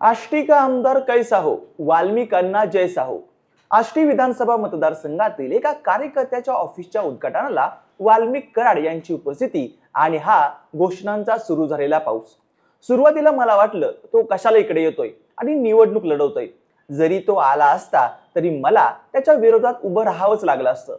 आष्टी का आमदार कैसा हो वाल्मिकांना जैसा हो आष्टी विधानसभा मतदारसंघातील एका कार्यकर्त्याच्या ऑफिसच्या उद्घाटनाला वाल्मिक कराड यांची उपस्थिती आणि हा घोषणांचा सुरू झालेला पाऊस. सुरुवातीला मला वाटलं तो कशाला इकडे येतोय आणि निवडणूक लढवतोय. जरी तो आला असता तरी मला त्याच्या विरोधात उभं राहावंच लागलं असतं.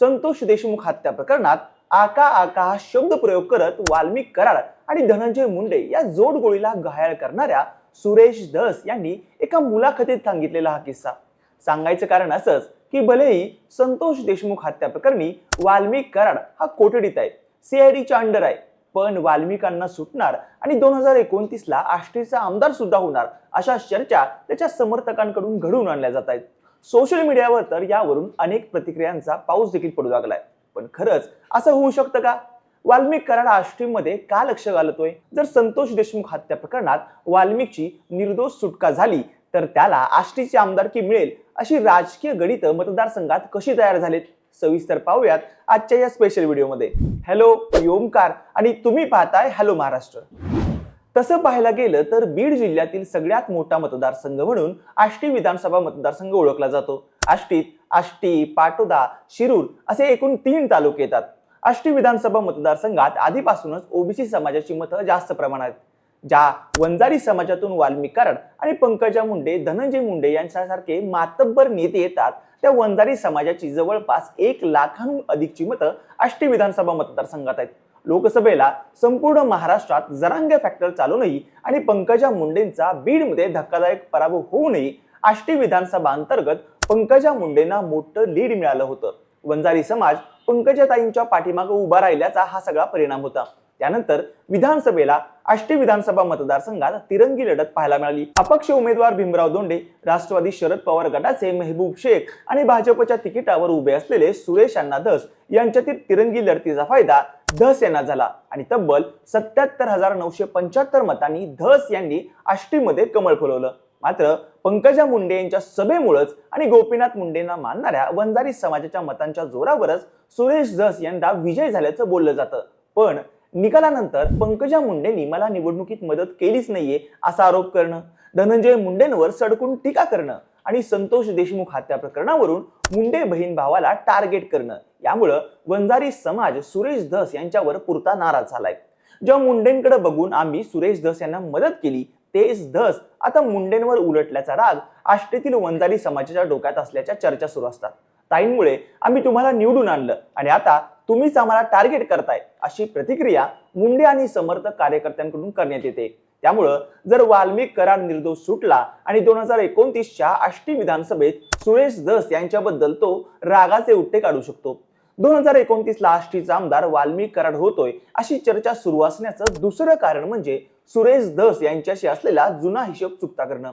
संतोष देशमुख हत्या प्रकरणात आका आका हा शब्द प्रयोग करत वाल्मिक कराड आणि धनंजय मुंडे या जोडगोळीला घायाळ करणाऱ्या सुरेश धस यांनी एका मुलाखतीत सांगितलेला हा किस्सा. सांगायचं कारण असंच की भलेही संतोष देशमुख हत्या प्रकरणी वाल्मिक कराड हा कोठडीत आहे सीआयडीच्या अंडर आहे पण वाल्मिकांना सुटणार आणि दोन हजार एकोणतीस ला आष्टीचा आमदार सुद्धा होणार अशा चर्चा त्याच्या समर्थकांकडून घडवून आणल्या जात आहेत. सोशल मीडियावर तर यावरून अनेक प्रतिक्रियांचा पाऊस देखील पडू लागलाय. पण खरंच असं होऊ शकतं का? वाल्मिक कराड आष्टीमध्ये का लक्ष घालतोय? जर संतोष देशमुख हत्या प्रकरणात वाल्मिकची निर्दोष सुटका झाली तर त्याला आष्टीची आमदारकी मिळेल अशी राजकीय गणित मतदारसंघात कशी तयार झालीत? सविस्तर पाहूयात आजच्या या स्पेशल व्हिडिओमध्ये हॅलो ओमकार आणि तुम्ही पाहताय हॅलो महाराष्ट्र. तसं पाहायला गेलं तर बीड जिल्ह्यातील सगळ्यात मोठा मतदारसंघ म्हणून आष्टी विधानसभा मतदारसंघ ओळखला जातो. आष्टीत आष्टी पाटोदा शिरूर असे एकूण तीन तालुके येतात. आष्टी विधानसभा मतदारसंघात आधीपासूनच ओबीसी समाजाची मतं जास्त प्रमाणात ज्या वंजारी समाजातून वाल्मिक कराड आणि पंकजा मुंडे धनंजय मुंडे यांच्यासारखे मातब्बर नेते येतात. त्या वंजारी समाजाची जवळपास एक लाखांहून अधिकची मतं आष्टी विधानसभा मतदारसंघात आहेत. लोकसभेला संपूर्ण महाराष्ट्रात जरांगे फॅक्टर चालूनही आणि पंकजा मुंडेंचा बीडमध्ये धक्कादायक पराभव होऊनही आष्टी विधानसभा अंतर्गत पंकजा मुंडेंना मोठं लीड मिळालं होतं. वंजारी समाज पंकजाताईंच्या पाठीमागे उभा राहिल्याचा हा सगळा परिणाम होता. त्यानंतर विधानसभेला आष्टी विधानसभा मतदारसंघात तिरंगी लढत पाहायला मिळाली. अपक्ष उमेदवार भीमराव दोंडे राष्ट्रवादी शरद पवार गटाचे मेहबूब शेख आणि भाजपच्या तिकिटावर उभे असलेले सुरेश अण्णा धस यांच्यातील तिरंगी लढतीचा फायदा धस यांना झाला. आणि तब्बल सत्याहत्तर हजार नऊशे पंच्याहत्तर मतांनी धस यांनी आष्टीमध्ये कमळ फुलवलं. मात्र पंकजा मुंडे यांच्या सभेमुळेच आणि गोपीनाथ मुंडेंना मानणाऱ्या वंजारी समाजाच्या मतांच्या जोरावरच सुरेश धस यांना विजय झाल्याचं बोललं जातं. पण निकालानंतर पंकजा मुंडेंनी मला निवडणुकीत मदत केलीच नाहीये असा आरोप करणं धनंजय मुंडेंवर सडकून टीका करणं आणि संतोष देशमुख हत्या प्रकरणावरून मुंडे बहीण भावाला टार्गेट करणं यामुळं वंजारी समाज सुरेश धस यांच्यावर पुरता नाराज झालाय. जेव्हा मुंडेंकडे बघून आम्ही सुरेश धस यांना मदत केली तेच धस आता मुंडेंवर उलटल्याचा राग आष्टेतील वंजारी समाजाच्या डोक्यात असल्याच्या चर्चा सुरू असतात. ताईंमुळे आम्ही तुम्हाला निवडून आणलं आणि आता तुम्हीच आम्हाला टार्गेट करताय अशी प्रतिक्रिया मुंडे आणि समर्थक कार्यकर्त्यांकडून करण्यात येते. त्यामुळं जर वाल्मिक करार निर्दोष सुटला आणि दोन हजार एकोणतीसच्या आष्टी विधानसभेत सुरेश धस यांच्याबद्दल तो रागाचे उट्टे काढू शकतो. दोन हजार एकोणतीस ला आष्टीचा आमदार वाल्मी कराड होतोय अशी चर्चा सुरू असण्याचं दुसरं कारण म्हणजे सुरेश धस यांच्याशी असलेला जुना हिशोब चुकता करणं.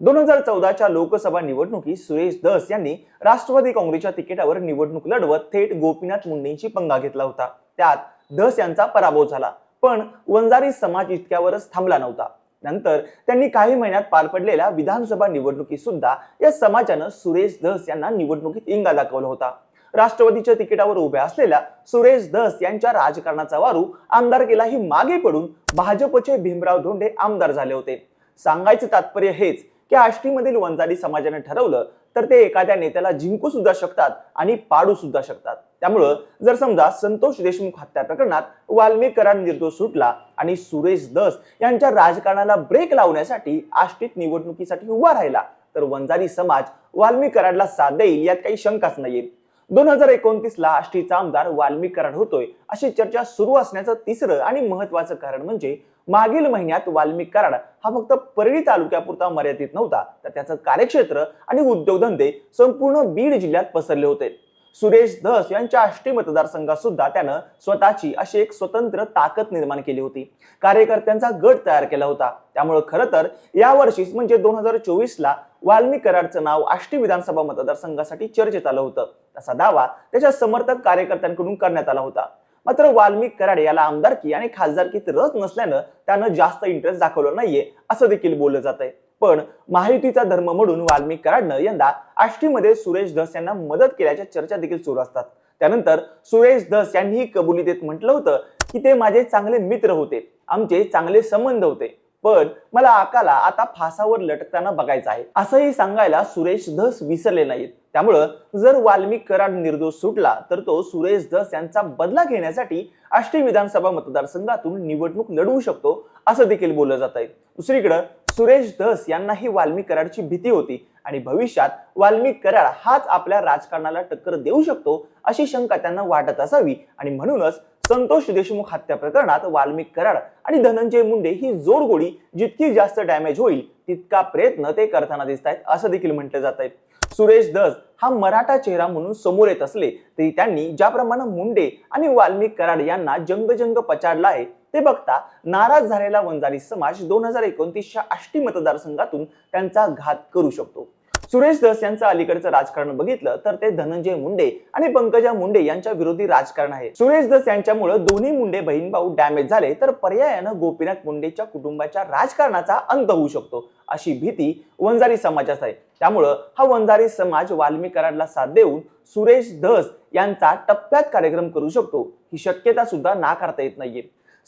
दोन हजार चौदाच्या लोकसभा निवडणुकीत सुरेश धस यांनी राष्ट्रवादी काँग्रेसच्या तिकिटावर निवडणूक लढवत थेट गोपीनाथ मुंडेंची पंगा घेतला होता. त्यात धस यांचा पराभव झाला पण वंजारी समाज इतक्यावरच थांबला नव्हता. नंतर त्यांनी काही महिन्यात पार पडलेल्या विधानसभा निवडणुकीत सुद्धा या समाजानं सुरेश धस यांना निवडणुकीत इंगा दाखवला होता. राष्ट्रवादीच्या तिकिटावर उभ्या असलेल्या सुरेश धस यांच्या राजकारणाचा वारू आमदारकीलाही मागे पडून भाजपचे भीमराव धोंडे आमदार झाले होते. सांगायचं तात्पर्य हेच की आष्टीमधील वंजारी समाजाने ठरवलं तर ते एखाद्या नेत्याला जिंकू सुद्धा शकतात आणि पाडू सुद्धा शकतात. त्यामुळं जर समजा संतोष देशमुख हत्या प्रकरणात वाल्मिक निर्दोष सुटला आणि सुरेश दस यांच्या राजकारणाला ब्रेक लावण्यासाठी आष्टीत निवडणुकीसाठी उभा राहिला तर वंजारी समाज वाल्मीकरांना साथ देईल यात काही शंकाच नाहीये. दोन हजार एकोणतीस ला आष्टीचा आमदार वाल्मिक कराड होतोय. अशी चर्चा सुरू असण्याचं तिसरं आणि महत्वाचं कारण म्हणजे मागील महिन्यात वाल्मिक कराड हा फक्त परळी तालुक्यापुरता मर्यादित नव्हता. तर त्याचं कार्यक्षेत्र आणि उद्योगधंदे संपूर्ण बीड जिल्ह्यात पसरले होते. सुरेश धस यांच्या आष्टी मतदारसंघात सुद्धा त्यानं स्वतःची अशी एक स्वतंत्र ताकद निर्माण केली होती. कार्यकर्त्यांचा गट तयार केला होता. त्यामुळे खरं तर यावर्षीच म्हणजे दोन हजार चोवीसला वाल्मी कराडचं नाव आष्टी विधानसभा मतदारसंघासाठी चर्चेत आलं होतं. असा दावा त्याच्या समर्थक कार्यकर्त्यांकडून करण्यात आला होता. मात्र वाल्मिक कराड याला आमदारकी आणि खासदारकीत रस नसल्यानं त्यानं जास्त इंटरेस्ट दाखवलं नाहीये असं देखील बोललं जात आहे पण महायुतीचा धर्म म्हणून वाल्मिक कराडनं यंदा आष्टीमध्ये सुरेश धस यांना मदत केल्याच्या चर्चा देखील सुरू असतात. त्यानंतर सुरेश धस यांनीही कबुली देत म्हटलं होतं की ते माझे चांगले मित्र होते आमचे चांगले संबंध होते. पण मला आकाला आता फासावर लटकताना बघायचं आहे. असंही सांगायला सुरेश धस विसरले नाहीत. त्यामुळं जर वाल्मिक कराड निर्दोष सुटला तर तो सुरेश धस यांचा बदला घेण्यासाठी आष्टी विधानसभा मतदारसंघातून निवडणूक लढवू शकतो असं देखील बोललं जात आहे दुसरीकडं सुरेश यांना यांनाही वाल्मिक कराडची भीती होती. आणि भविष्यात वाल्मिक कराड हाच आपल्या राजकारणाला टक्कर देऊ शकतो अशी शंका त्यांना वाटत असावी. आणि म्हणूनच संतोष देशमुख हत्या प्रकरणात वाल्मिक कराड आणि धनंजय मुंडे ही जोडगोळी जितकी जास्त डॅमेज होईल तितका प्रयत्न ते करताना दिसत आहेत असं देखील म्हटलं जात आहे सुरेश दस हा मराठा चेहरा म्हणून समोर येत असले तरी त्यांनी ज्याप्रमाणे मुंडे आणि वाल्मिक कराड यांना जंगजंग पचाडला आहे ते बघता नाराज झालेला वंजारी समाज दोन हजार एकोणतीसच्या आष्टी मतदारसंघातून त्यांचा घात करू शकतो. सुरेश दस यांचं अलीकडचं राजकारण बघितलं तर ते धनंजय मुंडे आणि पंकजा मुंडे यांच्या विरोधी राजकारण आहे. सुरेश दस यांच्यामुळे दोन्ही मुंडे बहीण भाऊ डॅमेज झाले तर पर्यायानं गोपीनाथ मुंडेच्या कुटुंबाच्या राजकारणाचा अंत होऊ शकतो अशी भीती वंजारी समाजात आहे. त्यामुळं हा वंजारी समाज वाल्मिक कराडला साथ देऊन सुरेश धस यांचा टप्प्यात कार्यक्रम करू शकतो ही शक्यता सुद्धा नाकारता येत नाहीये.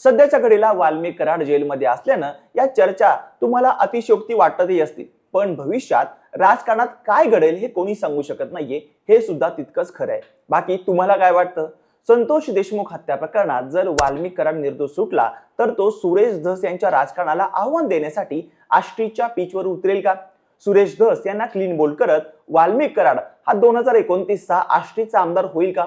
सध्याच्या घडीला वाल्मिक कराड जेलमध्ये असल्यानं या चर्चा तुम्हाला अतिशयोक्ती वाटतही असतील. पण भविष्यात राजकारणात काय घडेल हे कोणी सांगू शकत नाहीये हे सुद्धा तितकंच खरं आहे बाकी तुम्हाला काय वाटतं? संतोष देशमुख हत्या प्रकरणात जर वाल्मिक कराड निर्दोष सुटला तर तो सुरेश धस यांच्या राजकारणाला आव्हान देण्यासाठी आष्टीच्या पिचवर उतरेल का? सुरेश धस यांना क्लीन बोल्ड करत वाल्मिक कराड हा दोन हजार एकोणतीसचा आष्टीचा आमदार होईल का?